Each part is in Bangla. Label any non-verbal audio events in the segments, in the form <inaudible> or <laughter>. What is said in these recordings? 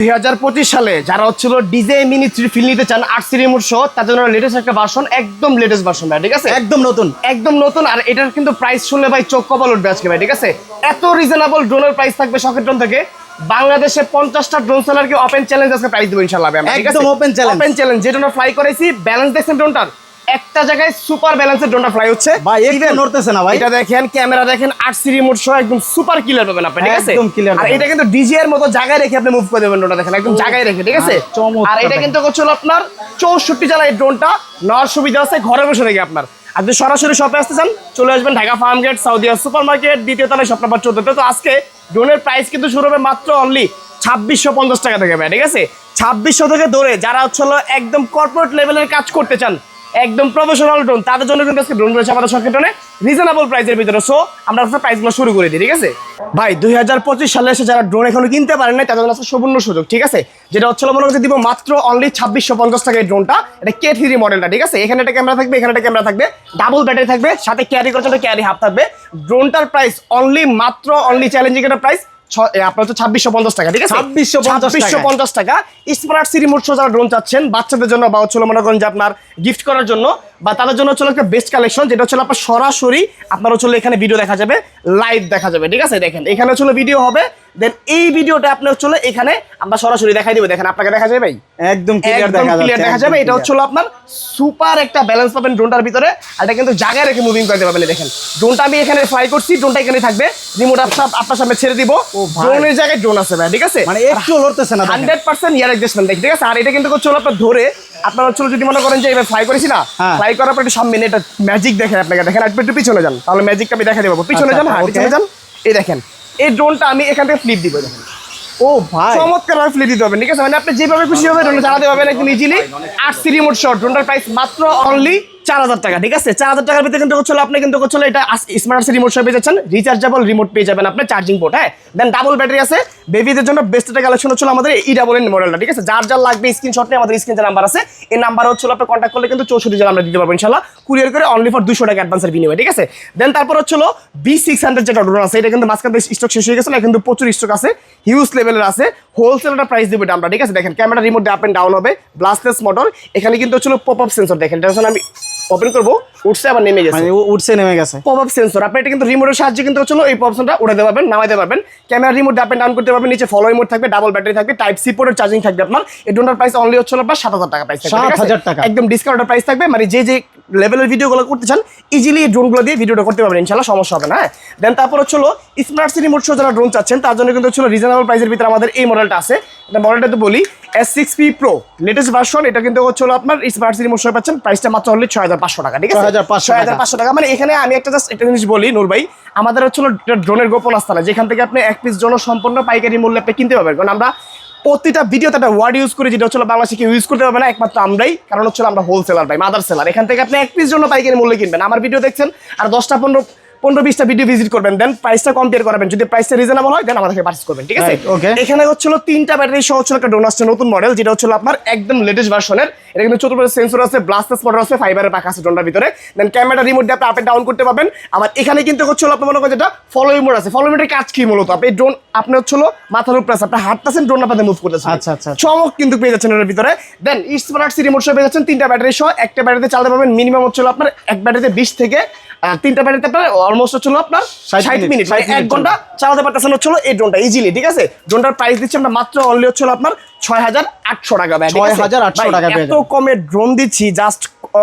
দুই হাজার পঁচিশ সালে যারা হচ্ছিল ডিজে মিনি থ্রি ফিল নিতে চান আট সি রিমোট সহ তার জন্য লেটেস্ট একটা ভার্সন একদম লেটেস্ট ভার্সন ভাই ঠিক আছে? একদম নতুন। একদম নতুন আর এটার কিন্তু প্রাইস শুনলে ভাই চোখ কপাল উঠবে আজকে ভাই ঠিক আছে? এত রিজনেবল ড্রোনের প্রাইস থাকবে শখের ড্রোন থেকে। বাংলাদেশে পঞ্চাশটা ড্রোন সেলার সেলারকে ওপেন চ্যালেঞ্জ আজকে প্রাইস দেবো ইনশাল্লাহ আছে? একদম open challenge। ওপেন চ্যালেঞ্জ যে ড্রোনটা ফ্লাই করেছি ব্যালেন্স দেখছেন ড্রোনটার একটা জায়গায় সুপার ব্যালেন্সের ড্রোনটা ফ্লাই হচ্ছে। ভাই একটু নড়তেছে না ভাই। এটা দেখেন ক্যামেরা দেখেন আট সি রিমোট সহ একদম সুপার ক্লিয়ার পাবেন আপনি ঠিক আছে? একদম clear আর এটা কিন্তু ডিজি এর মতো জায়গায় রেখে আপনি মুভ করে দেবেন ড্রোনটা দেখেন একদম জায়গায় রেখে ঠিক আছে? আর এটা কিন্তু হচ্ছে আপনার চৌষট্টি চালা এই ড্রোনটা নেওয়ার সুবিধা আছে ঘরে বসে রেখে আপনার। আর যদি সরাসরি শপে আসতে চান চলে আসবেন Dhaka farm gate Saudia super market দ্বিতীয় তলায় শপ নাম্বার চোদ্দতে। তো আজকে ড্রোনের প্রাইস কিন্তু শুরু হবে মাত্র অনলি ছাব্বিশশো পঞ্চাশ টাকা থেকে ভাই ঠিক আছে? ছাব্বিশশো থেকে ধরে যারা হচ্ছে একদম কর্পোরেট লেভেলের কাজ করতে চান একদম প্রফেশনাল ড্রোন তাদের জন্য কিন্তু আজকে ড্রোন রয়েছে আমাদের ড্রোনে রিজনেবল প্রাইসের ভিতরে। সো আমরা আজকে প্রাইসগুলো শুরু করে দিই, ঠিক আছে? ভাই, দুই হাজার পঁচিশ সালে এসে যারা ড্রোন এখনও কিনতে পারেন না তাদের আজকে সুবর্ণ সুযোগ, ঠিক আছে? যেটা হচ্ছে হলো, মনে করছে দিব মাত্র অনলি ছাব্বিশশো পঞ্চাশ টাকা এই ড্রোনটা এটা কে থ্রি মডেলটা ঠিক আছে? এখানে একটা ক্যামেরা থাকবে, এখানে একটা ক্যামেরা থাকবে ডাবল ব্যাটারি থাকবে, সাথে ক্যারি করছে ক্যারি হাফ থাকবে। ড্রোনটার প্রাইস অনলি মাত্র অনলি চ্যালেঞ্জিং একটা প্রাইস আপনার হচ্ছে ছাব্বিশশো পঞ্চাশ টাকা ঠিক আছে ছাব্বিশশো। পঞ্চাশ টাকা স্মার্ট সিটি মোট যারা ড্রোন চাচ্ছেন বাচ্চাদের জন্য বা হচ্ছে মনে করেন যে আপনার গিফট করার জন্য বা তাদের জন্য হচ্ছে একটা বেস্ট কালেকশন যেটা হচ্ছে আপনার সরাসরি আপনার হচ্ছে এখানে ভিডিও দেখা যাবে লাইভ দেখা যাবে ঠিক আছে? দেখেন এখানে হচ্ছে ভিডিও হবে দেন এই ভিডিওটা আপনার হচ্ছে এখানে আমরা সরাসরি দেখাই দিব। দেখেন আপনাকে দেখা যাবে ভাই? একদম ক্লিয়ার দেখা ক্লিয়ার দেখা যাবে। এটা হচ্ছে আপনার সুপার একটা ব্যালেন্স পাবেন ড্রোনটার ভিতরে আর এটা কিন্তু জায়গায় রেখে মুভিং করতে পারবেন দেখেন ড্রোনটা আমি এখানে ফ্লাই করছি ড্রোনটা এখানে থাকবে। রিমোট আপনার আপনার সামনে ছেড়ে দিব। ড্রোনের জায়গায় ড্রোন আছে ভাই ঠিক আছে? মানে একটু লড়তেছে না দেখেন। হান্ড্রেড পার্সেন্ট ইয়ার অ্যাডজাস্টমেন্ট ঠিক আছে? আর এটা কিন্তু হচ্ছে আপনার ধরে আপনার হচ্ছে যদি মনে করেন যে এবার ফ্লাই করেছি না হ্যাঁ। ফ্লাই করার পর একটু সামনে এটা ম্যাজিক দেখেন আপনাকে। দেখেন একটু একটু পিছনে যান তাহলে ম্যাজিকটা আমি দেখা দেবো। পিছনে আচ্ছা, যান হ্যাঁ পিছনে যান। এই দেখেন এই ড্রোনটা আমি এখান থেকে ফ্লিপ দিব দেখেন। ও ভাই। চমৎকার ভাবে ফ্লিপ দিতে হবে ঠিক আছে? মানে আপনি যেভাবে খুশি হবে ড্রোনটা চালাতে পারবেন একদম ইজিলি আর সি রিমোট শট ড্রোনটার প্রাইস মাত্র অনলি চার হাজার টাকা, ঠিক আছে? চার হাজার টাকার ভিতরে কিন্তু আপনি কিন্তু এটা স্মার্ট রিমোট পেয়ে যাচ্ছেন। রিচার্জেবল রিমোট পেয়ে যাবেন চার্জিং পোর্ট হ্যাঁ? দেন ডাবল ব্যাটারি আছে। বেবিদের জন্য বেস্ট একটা কালেকশন হচ্ছে হলো আমাদের ই ডাবল এন মডেলটা ঠিক আছে? যার যার লাগবে স্ক্রিনশট নিয়ে আমাদের নাম্বার আছে, এই নাম্বার কন্ট্যাক্ট করলে কিন্তু চৌষট্টি আমরা দিতে পারব ইনশাল্লাহ কুরিয়ার করে অনলি ফর দুশো টাকা অ্যাডভান্সের বিনিময়, ঠিক আছে? দেন তারপর হচ্ছে হলো বি সিক্স হান্ড্রেড যেটা ড্রোন আছে, এটা কিন্তু মাঝখান স্টক শেষ হয়ে গেছে কিন্তু প্রচুর স্টক আছে। হিউজ লেভেলের আছে। হোলসেলের প্রাইস দেবো আমরা, ঠিক আছে? দেখেন camera remote up and down হবে ব্লাস্টলেস মোটর এখানে কিন্তু হচ্ছিল পপ আপ সেন্সর দেখেন আমি ওপেন করব উঠছে আবার নেমে গেছে। মানে উঠছে নেমে গেছে। পপ আপ সেন্সর আপনি এটা কিন্তু রিমোটের সাহায্যে কিন্তু হচ্ছিল এই অপশনটা উঠাতে পারবেন নামাইতে পারবেন। Camera remote up and down করতে পারবেন নিচে ফলো রিমোট থাকবে ডাবল ব্যাটারি থাকবে টাইপ সি পোর্টের চার্জিং থাকবে আপনার। এই প্রাইস অনলি হচ্ছে আপনার সাত হাজার টাকা প্রাইস 7,000 টাকা। একদম ডিসকাউন্টের প্রাইস থাকবে মানে যে যে লেভেলের ভিডিওগুলো করতে চান ইজিলি এই ড্রোনগুলো দিয়ে ভিডিওটা করতে পারবেন ইনশাল্লাহ সমস্যা হবে না দেন তারপর হচ্ছিল স্মার্ট সিটি মোড যারা ড্রোন চাচ্ছেন তার জন্য কিন্তু হচ্ছিল রিজনেবল প্রাইসের ভিতরে আমাদের এই মডেলটা আছে। এটা মডেলটা তো বলি S six P pro latest version এটা কিন্তু হচ্ছে হলো আপনার স্মার্ট সিটি মোড পাচ্ছেন প্রাইসটা মাত্র অনলি ছয় হাজার পাঁচশো টাকা ঠিক আছে? ছয় হাজার পাঁচশো টাকা। মানে এখানে আমি একটা জাস্ট একটা জিনিস বলি নূর ভাই আমাদের হচ্ছিল ড্রোনের গোপন আস্থানা যেখান থেকে আপনি এক পিস জন সম্পূর্ণ পাইকারি মূল্যে আপনি কিনতে পারবেন। কারণ আমরা প্রতিটা ভিডিওতে একটা ওয়ার্ড ইউজ করি যেটা হচ্ছে বাংলাদেশে কেউ ইউজ করতে পারবে না একমাত্র আমরাই কারণ হচ্ছে আমরা হোলসেলার ভাই মাদার সেলার এখান থেকে আপনি এক পিস জন্য পাইকারি মূল্যে কিনবেন। আমার ভিডিও দেখছেন আর দশটা পনেরো পনেরো বিশটা ভিডিও ভিজিট করবেন দেন প্রাইসটা কম্পেয়ার করাবেন। যদি প্রাইসটা রিজনেবল হয় দেন আমাদের থেকে পার্চেস করবেন ঠিক আছে? Okay. এখানে হচ্ছিল তিনটা ব্যাটারি সহ হচ্ছিল একটা ড্রোন আসছে নতুন মডেল যেটা হচ্ছিল আপনার একদম লেটেস্ট ভার্সনের এটা কিন্তু চতুর্থ সেন্সর আছে ব্লাস্টাস মোটর আছে ফাইবারের পাকা আছে ড্রোনটার ভিতরে। দেন ক্যামেরা রিমোট দিয়ে আপনি আপ ডাউন করতে পারবেন। আবার এখানে কিন্তু হচ্ছিল আপনার মনে করেন যেটা ফলো মোড আছে। ফলো মোডের কাজ কি মূলত? আপনি ড্রোন আপনি হচ্ছিল মাথার উপরে আছে আপনি হাঁটতেছেন ড্রোন আপনাদের মুভ করতেছেন আচ্ছা, আচ্ছা। চমক কিন্তু পেয়ে যাচ্ছেন এর ভিতরে। দেন স্মার্ট সি রিমোট সহ পেয়ে যাচ্ছেন তিনটা ব্যাটারি সহ একটা ব্যাটারিতে চালাতে পারবেন মিনিমাম হচ্ছিল আপনার এক ব্যাটারিতে বিশ থেকে তিনটা ব্যাটারিতে আপনার অলমোস্ট হচ্ছিল আপনার 60 ষাট মিনিট, মানে 60 এক ঘণ্টা চালাতে পারতেছেন হচ্ছিল এই ড্রোনটা ইজিলি ঠিক আছে? ড্রোনটার প্রাইস দিচ্ছি আমরা মাত্র অনলি হচ্ছিল আপনার ছয় হাজার আটশো টাকা ঠিক আছে? 6,800 টাকা এত কমে ড্রোন দিচ্ছি জাস্ট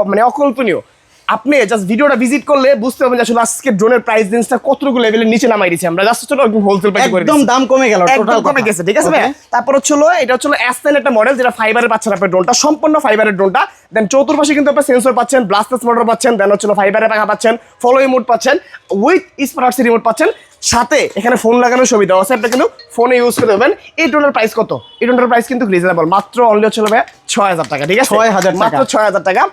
মানে অকল্পনীয়। আপনি জাস্ট ভিডিওটা ভিজিট করলে বুঝতে পারবেন আসলে আজকে ড্রোনের প্রাইস রেঞ্জটা কতটুকু লেভেলের নিচে নামাই দিয়েছি আমরা। জাস্ট ছোট একদম হোলসেল প্রাইস করে একদম দাম কমে গেল টোটাল কমে গেছে ঠিক আছে ভাই তারপর হচ্ছিল এটা হচ্ছিল এস একটা মডেল যেটা ফাইবারের পাচ্ছেন আপনি ড্রোনটা সম্পূর্ণ ফাইবারের ড্রোনটা দেন চতুর্পাশে কিন্তু আপনি সেন্সর পাচ্ছেন ব্লাস্টাস মোটর পাচ্ছেন দেন হচ্ছিল ফাইবারের পাখা পাচ্ছেন ফলোই মোড পাচ্ছেন উইথ স্মার্ট রিমোট পাচ্ছেন। সাথে এখানে ফোন লাগানোর সুবিধা আছে আপনি কিন্তু ফোনে ইউজ করে দেবেন এই ড্রোনের প্রাইস কত? এই ড্রোনের প্রাইস কিন্তু রিজনেবল মাত্র অনলি হচ্ছে ভাই ছয় হাজার টাকা ঠিক আছে? ছয় হাজার মাত্র ছয় হাজার টাকা।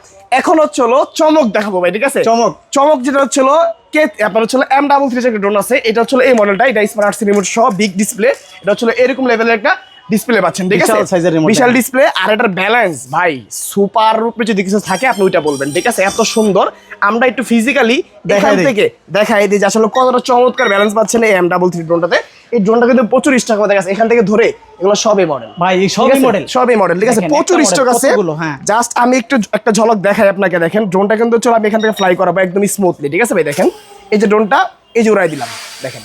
এখন হচ্ছে চমক দেখাবো ভাই ঠিক আছে? চমক। চমক যেটা হচ্ছিল কে আপনার হচ্ছিল এম ডাবল থ্রি একটা ড্রোন আছে এটা হচ্ছিল এই মডেলটা এটা স্মার্ট সিনেমোট সহ বিগ ডিসপ্লে এটা হচ্ছিল এরকম লেভেলের একটা ডিসপ্লে পাচ্ছেন ঠিক আছে? বিশাল। ডিসপ্লে আর এটার ব্যালেন্স ভাই সুপার রূপে যদি কিছু থাকে আপনি ওইটা বলবেন ঠিক আছে? এত সুন্দর। আমরা একটু ফিজিক্যালি দেখাই থেকে দেখাই দিই যে আসলে কতটা চমৎকার ব্যালেন্স পাচ্ছেন এই এম ডাবল থ্রি ড্রোনটাতে এই ড্রোনটা কিন্তু প্রচুর স্টক আমাদের কাছে এখান থেকে ধরে এগুলো সবই মডেল ভাই এই সবই মডেল সবই মডেল ঠিক আছে? প্রচুর স্টক আছে। কতগুলো, হ্যাঁ। জাস্ট আমি একটু একটা ঝলক দেখাই আপনাকে দেখেন। ড্রোনটা কিন্তু চলো আমি এখান থেকে ফ্লাই করাবো একদম স্মুথলি ঠিক আছে ভাই? দেখেন এই যে ড্রোনটা এই যে উড়াই দিলাম দেখেন।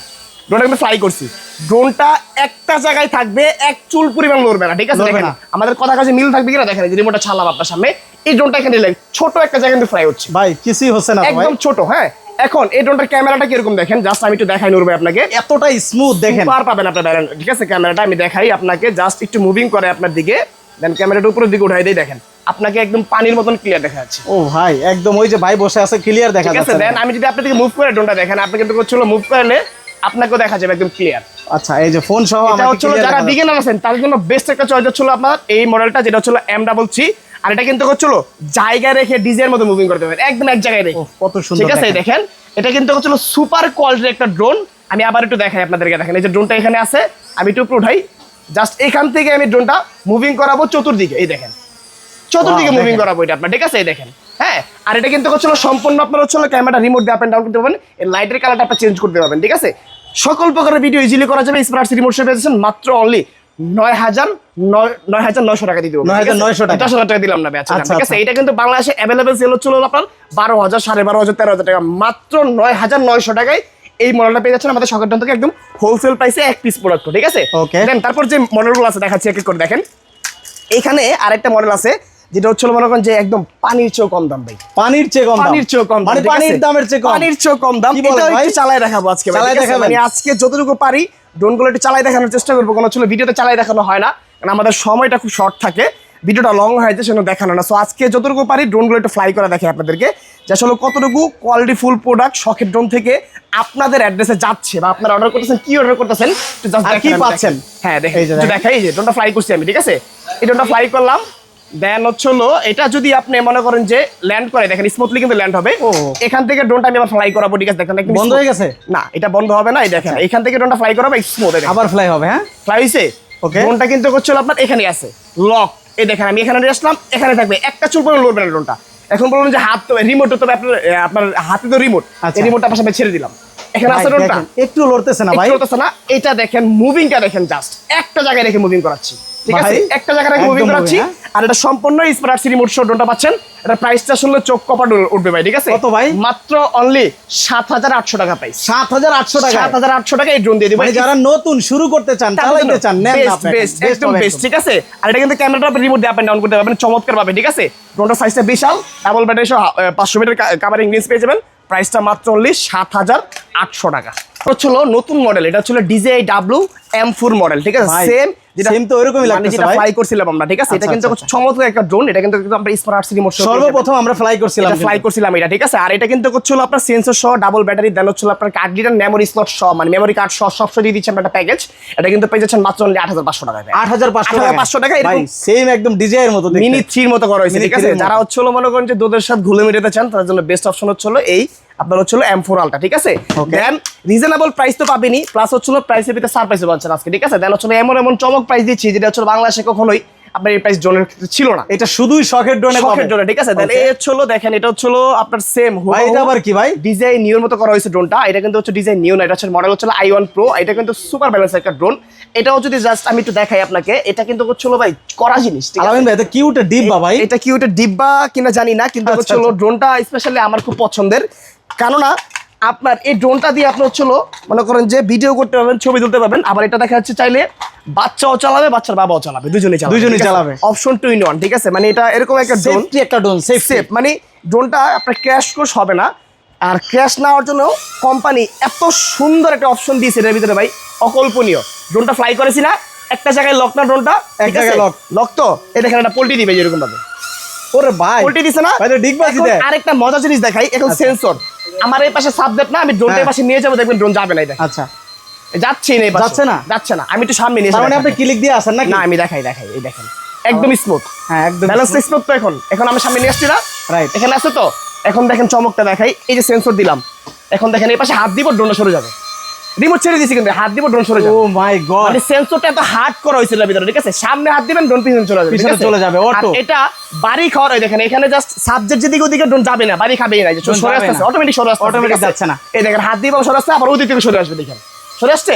ড্রোনটা কিন্তু ফ্লাই করছি। ড্রোনটা একটা জায়গায় থাকবে এক চুল পরিমাণ লড়বে না ঠিক আছে? দেখেন আমাদের কথা কাছে মিল থাকবে কিনা? দেখেন যে রিমোটটা আপনার সামনে এই ড্রোনটা এখানে লাগে ছোট একটা জায়গায় কিন্তু ফ্লাই হচ্ছে। ভাই কিছুই হচ্ছে না একদম ছোট হ্যাঁ? এখন এই ড্রোনটার ক্যামেরাটা কীরকম দেখেন? জাস্ট আমি একটু দেখাই নুরবে আপনাকে। এতটাই স্মুথ দেখেন। পার পাবেন আপনার ঠিক আছে ক্যামেরাটা আমি দেখাই আপনাকে। জাস্ট একটু মুভিং করে আপনার দিকে। দেন ক্যামেরাটা উপরের দিকে উঠাই দিয়ে দেখেন। আপনাকে একদম পানির মতন ক্লিয়ার দেখা যাচ্ছে। ও ভাই একদম ওই যে ভাই বসে আছে ক্লিয়ার দেখা যাচ্ছে দেন আমি যদি আপনার দিকে মুভ করে ড্রোনটা দেখেন আপনি কিন্তু হচ্ছিল মুভ করলে আপনাকেও দেখা যাবে একদম ক্লিয়ার আচ্ছা এই যে ফোন সহ এটা হচ্ছিল যারা। বিগিনার আছেন তাদের জন্য বেস্ট একটা চয়েস হচ্ছিল আপনার এই মডেলটা যেটা হচ্ছিল এম ডাবল থ্রি আর এটা কিন্তু হচ্ছিল জায়গায় রেখে ডিজাইনের মতো মুভিং করতে পারবেন একদম এক জায়গায় রেখে। কত সুন্দর ঠিক আছে দেখেন। দেখেন এটা কিন্তু হচ্ছিল সুপার কোয়ালিটির একটা ড্রোন আমি আবার একটু দেখাই আপনাদেরকে দেখেন এই যে ড্রোনটা এখানে আছে আমি একটু উপরে উঠাই। জাস্ট এখান থেকে আমি ড্রোনটা মুভিং করাবো চতুর্দিকে এই দেখেন। চতুর্দিকে মুভিং করাবো এটা আপনার ঠিক আছে এই দেখেন। হ্যাঁ আর এটা কিন্তু হচ্ছিল সম্পূর্ণ আপনার হচ্ছিল ক্যামেরা রিমোট দিয়ে আপ ডাউন করতে পারবেন। এই লাইটের কালারটা আপনি চেঞ্জ করতে পারবেন ঠিক আছে? সকল প্রকারের ভিডিও ইজিলি করা যাবে স্মার্ট রিমোট সেভ পেয়েছেন মাত্র অনলি নয় হাজার নয় হাজার নয়শো টাকা দিতে হবে 9,900 টাকা। দশ হাজার টাকা দিলাম না আচ্ছা, ঠিক আছে? আচ্ছা। এটা কিন্তু বাংলাদেশে অ্যাভেলেবেল সেল হচ্ছিল আপনার বারো হাজার সাড়ে বারো হাজার তেরো হাজার টাকা। মাত্র নয় হাজার নয়শো টাকায় এই মডেলটা পেয়ে যাচ্ছেন আমাদের থেকে একদম হোলসেল প্রাইসে এক পিস প্রোডাক্ট ঠিক আছে. দেন তারপর যে মডেলগুলো আছে দেখাচ্ছি এক করে দেখেন। এখানে আরেকটা মডেল আছে যেটা হচ্ছে মনে করেন যে একদম পানির চেয়েও কম দাম ভাই। পানির চেয়ে কম পানির চেয়েও কম মানে পানির দামের চেয়ে কম। পানির চেয়েও কম দাম? একটু চালাই দেখাবো আজকে চালায় ঠিক মানে আজকে যতটুকু পারি ড্রোনগুলো একটু চালাই দেখানোর চেষ্টা করব। কোনো ছিল ভিডিওতে চালাই দেখানো হয় না কারণ আমাদের সময়টা খুব শর্ট থাকে। ভিডিওটা লং হয়ে যায় সেজন্য দেখানো না। সো আজকে যতটুকু পারি ড্রোনগুলো একটু ফ্লাই করে দেখে আপনাদেরকে। যে আসলে কতটুকু কোয়ালিটি ফুল প্রোডাক্ট শখের ড্রোন থেকে আপনাদের অ্যাড্রেসে যাচ্ছে বা আপনারা অর্ডার করতেছেন কি অর্ডার করতেছেন কি পাচ্ছেন? হ্যাঁ দেখাই যে ড্রোনটা ফ্লাই করছি আমি ঠিক আছে? এই ড্রোনটা ফ্লাই করলাম। দেন হচ্ছে হলো এটা যদি আপনি মনে করেন যে ল্যান্ড করে দেখেন স্মুথলি কিন্তু ল্যান্ড হবে। এখান থেকে ড্রোনটা আমি আবার ফ্লাই করাবো ঠিক আছে? দেখেন বন্ধ হয়ে গেছে? না এটা বন্ধ হবে না এই দেখেন এখান থেকে ড্রোনটা ফ্লাই করাবো স্মুথ আবার ফ্লাই হবে হ্যাঁ? ফ্লাই হয়েছে Okay. ড্রোনটা কিন্তু হচ্ছে আপনার এখানে আছে লক এই দেখেন আমি এখানে আসলাম এখানে থাকবে। একটা চুল পরে লড়বে না ড্রোনটা এখন বলুন যে হাত তো রিমোট তো আপনার আপনার হাতে তো রিমোট আচ্ছা। রিমোটটা আপনার সামনে ছেড়ে দিলাম। একটু লড়তেছে না ভাই। হতেছে না এটা দেখেন মুভিংটা দেখেন জাস্ট একটা জায়গায় রেখে মুভিং করাচ্ছি ঠিক আছে? একটা জায়গায় রেখে মুভিং করাচ্ছি হ্যাঁ? আর এটা সম্পূর্ণ স্মার্ট সিটি মোড পাচ্ছেন। এটা প্রাইসটা শুনলে চোখ কপাট উঠবে ভাই ঠিক আছে? কত ভাই? মাত্র অনলি সাত হাজার আটশো টাকা প্রাইস সাত হাজার আটশো টাকা সাত হাজার আটশো টাকা এই ড্রোন দিয়ে দিবো যারা নতুন শুরু করতে চান চালাইতে চান নেন বেস্ট একদম বেস্ট ঠিক আছে? আর এটা কিন্তু ক্যামেরাটা রিমোট দিয়ে আপ ডাউন করতে পারবেন চমৎকার পাবে ঠিক আছে? ড্রোনটার সাইজটা বিশাল ডাবল ব্যাটারি পাঁচশো মিটার কাভারিং রেঞ্জ পেয়ে যাবেন। প্রাইসটা মাত্র অনলি সাত হাজার আটশো টাকা। ছিল নতুন মডেল এটা হচ্ছে DJ W M four model ঠিক আছে? ভাই, সেম তো ওরকমই লাগতেছে ভাই। ফ্লাই করছিলাম আমরা ঠিক আছে? এটা আচ্ছা, কিন্তু আচ্ছা, চমৎকার একটা ড্রোন এটা কিন্তু একদম আমরা স্মার্ট সিটি মোড সর্বপ্রথম আমরা ফ্লাই করছিলাম ফ্লাই করছিলাম এটা ঠিক আছে? আর এটা কিন্তু হচ্ছিল আপনার সেন্সর সহ ডাবল ব্যাটারি দেন হচ্ছিল আপনার কার্ড লিটার মেমোরি স্লট সহ মানে মেমোরি কার্ড সহ সব সহ দিয়ে দিচ্ছে আমরা একটা প্যাকেজ এটা কিন্তু পেয়ে যাচ্ছেন মাত্র টাকা এরকম সেম একদম ডিজাইন মতো। মিনি মতো করা হয়েছে ঠিক আছে? যারা হচ্ছিল মনে করেন যে দুধের সাথে ঘুলে মেটাতে চান তাদের জন্য বেস্ট অপশন হচ্ছিল এই আপনার হচ্ছিল এম ফোর আলটা ঠিক আছে. দেন রিজনেবল প্রাইস তো পাবেনি প্লাস হচ্ছিল প্রাইসের ভিতরে সারপ্রাইস পাচ্ছেন আজকে ঠিক আছে? দেন হচ্ছিল এমন এমন চমক প্রাইস দিচ্ছি যেটা হচ্ছিল বাংলাদেশে কখনোই আপনার এই প্রাইস জোনের ছিল না। এটা শুধুই শখের ড্রোনে শখের জন্য ঠিক আছে? দেন এই হচ্ছিল দেখেন এটা হচ্ছিল আপনার সেম ভাই এটা আবার কি ভাই? ডিজাইন নিউর মতো করা হয়েছে ড্রোনটা এটা কিন্তু হচ্ছে ডিজাইন নিউ না এটা হচ্ছে মডেল হচ্ছে আই ওয়ান প্রো এটা কিন্তু সুপার ব্যালেন্স একটা ড্রোন এটাও যদি জাস্ট আমি একটু দেখাই আপনাকে এটা কিন্তু হচ্ছিল ভাই করা জিনিস ঠিক আছে? ভাই এটা কিউট ডিব্বা ভাই। এটা কি ওটা ডিব্বা কিনা জানি না কিন্তু হচ্ছে হলো ড্রোনটা স্পেশালি আমার খুব পছন্দের। কেননা আপনার এই ড্রোনটা দিয়ে আপনি হচ্ছে হলো মনে করেন যে ভিডিও করতে পারবেন ছবি তুলতে পারবেন। আবার এটা দেখা যাচ্ছে চাইলে বাচ্চাও চালাবে বাচ্চার বাবাও চালাবে দুজনেই চালাবে দুজনেই চালাবে। অপশন টু ইন ওয়ান ঠিক আছে? মানে এটা এরকম একটা ড্রোন একটা ড্রোন সেফ সেফ মানে ড্রোনটা আপনার ক্র্যাশ কোর্স হবে না। আর ক্র্যাশ নেওয়ার জন্য কোম্পানি এত সুন্দর একটা অপশন দিয়েছে এর ভিতরে ভাই অকল্পনীয়। ড্রোনটা ফ্লাই করেছি না একটা জায়গায় লক না ড্রোনটা এক জায়গায় লক লক তো? এই দেখেন একটা পোল্ট্রি দিবে এরকম ভাবে ওরে ভাই। পোল্ট্রি দিছে না। আরেকটা মজা জিনিস দেখাই এখন সেন্সর আমার এই পাশে সাবজেক্ট না আমি ড্রোনটা হ্যাঁ। পাশে নিয়ে যাব দেখবেন ড্রোন যাবে না এটা আচ্ছা। যাচ্ছে না যাচ্ছে না? যাচ্ছে না। আমি একটু সামনে নিয়ে মানে আপনি। ক্লিক দিয়ে আসেন না না আমি দেখাই দেখাই এই দেখেন। একদম স্মুথ হ্যাঁ একদম ব্যালেন্স স্মুথ তো এখন। এখন আমি সামনে নিয়ে আসছি না? রাইট এখানে আছে তো? এখন দেখেন চমকটা দেখাই। এই যে সেন্সর দিলাম। এখন দেখেন এই পাশে হাত দিব ড্রোনটা সরে যাবে। রিমোট ছেড়ে দিছি কিন্তু হাত দিব ড্রোন সরে ও মাই গড মানে সেন্সরটা এত হার্ড করা হয়েছিল ভিতরে ঠিক আছে? সামনে হাত দিবেন ড্রোন পিছনে চলে যাবে পিছনে চলে যাবে, auto। এটা বাড়ি খাওয়ার ওই দেখেন এখানে জাস্ট সাবজেক্ট যেদিকে ওদিকে ড্রোন যাবে না বাড়ি খাবেই না সরে যাবে না। অটোমেটিক সরে আসছে Automatic যাচ্ছে না। এই দেখেন হাত সরে আসছে আবার ওদিক থেকে সরে আসবে দেখেন। সরে আসছে?